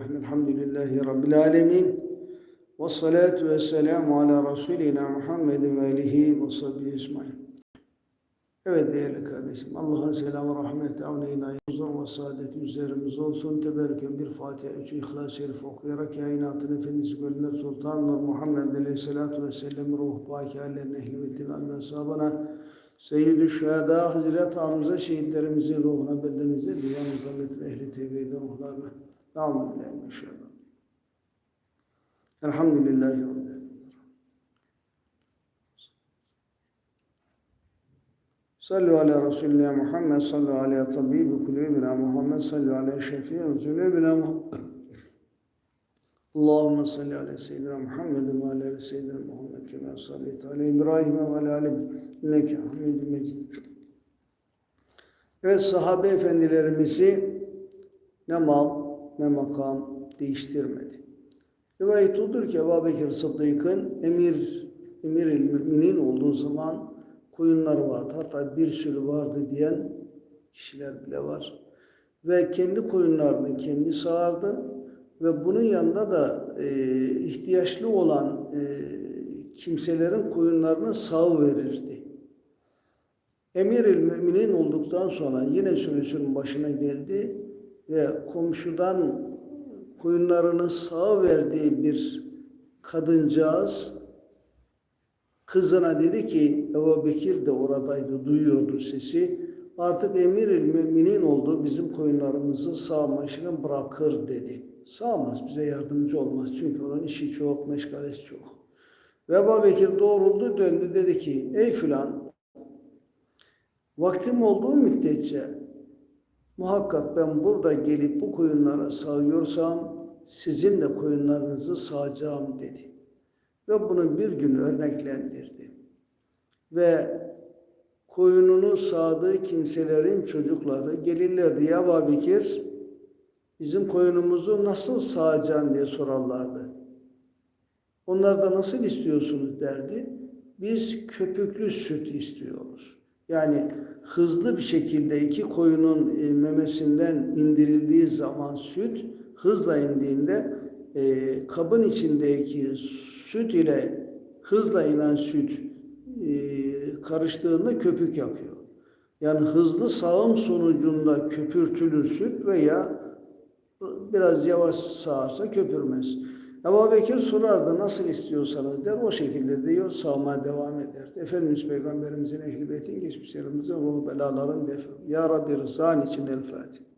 Elhamdülillahi Rabbil Alemin. Ve salatu ve selamu ala Resulina Muhammedin ve alihi ve sahbihi ecmaîn. Evet değerli kardeşim, Allah'ın selamı, rahmeti, avneyna, huzur ve saadeti üzerimize olsun. Teberrüken bir Fatiha, üç İhlas-ı Şerif okuyarak kainatın efendisi gönüller Sultan Nur Muhammed Aleyhisselatü Vesselam ruh baki hallerine, ehli beytin, al sahabana, Seyyid-i Şühedâ Hazreti Hamza şehitlerimizin ruhuna, beldemize, dünya nizametine, ehli tevhid ruhlarına. Amin. İnşallah. Elhamdülillahi Rabbil Alemin. Sallu ala Resulina Muhammed, sallu ala tabibi kulübina Muhammed, sallu ala şefiye zulübina Muhammed. Allahümme salli ala seyyidina Muhammed ve ala seyyidina Muhammed kema sallit ala İbrahim ve ala ali inneke hamidun mecid. Evet sahabe efendilerimizi ne mal ne makam değiştirmedi. Rivayet odur ki Ebu Bekir Sıddık'ın emir, emir müminin olduğu zaman koyunlar vardı. Hatta bir sürü vardı diyen kişiler bile var. Ve kendi koyunlarını kendi sağardı. Ve bunun yanında da e, ihtiyaçlı olan e, kimselerin koyunlarını sağ verirdi. Emir-i müminin olduktan sonra yine sürüsünün başına geldi ve komşudan koyunlarını sağ verdiği bir kadıncağız kızına dedi ki Ebu Bekir de oradaydı duyuyordu sesi artık emir müminin oldu koyunlarımızı sağma işini bırakır dedi. Sağmaz bize yardımcı olmaz çünkü onun işi çok meşgalesi çok. Ve Ebu Bekir doğruldu döndü dedi ki ey filan vaktim olduğu müddetçe Muhakkak ben burada gelip bu koyunlara sağıyorsam sizin de koyunlarınızı sağacağım dedi. Ve bunu bir gün örneklendirdi. Ve koyununu sağdığı kimselerin çocukları gelirlerdi. Ya Babikir bizim koyunumuzu nasıl sağacaksın diye sorarlardı. Onlar da nasıl istiyorsunuz derdi. Biz köpüklü süt istiyoruz. Yani hızlı bir şekilde iki koyunun e, memesinden indirildiği zaman süt hızla indiğinde e, kabın içindeki süt ile hızla inen süt e, karıştığında köpük yapıyor. Yani hızlı sağım sonucunda köpürtülür süt veya biraz yavaş sağarsa köpürmez. Ebu Bekir sorardı nasıl istiyorsanız der o şekilde diyor sağmaya devam ederdi. Efendimiz Peygamberimizin ehli beytin geçmişlerimizin ruh belaların defa. Ya Rabbi rızan için el Fatiha.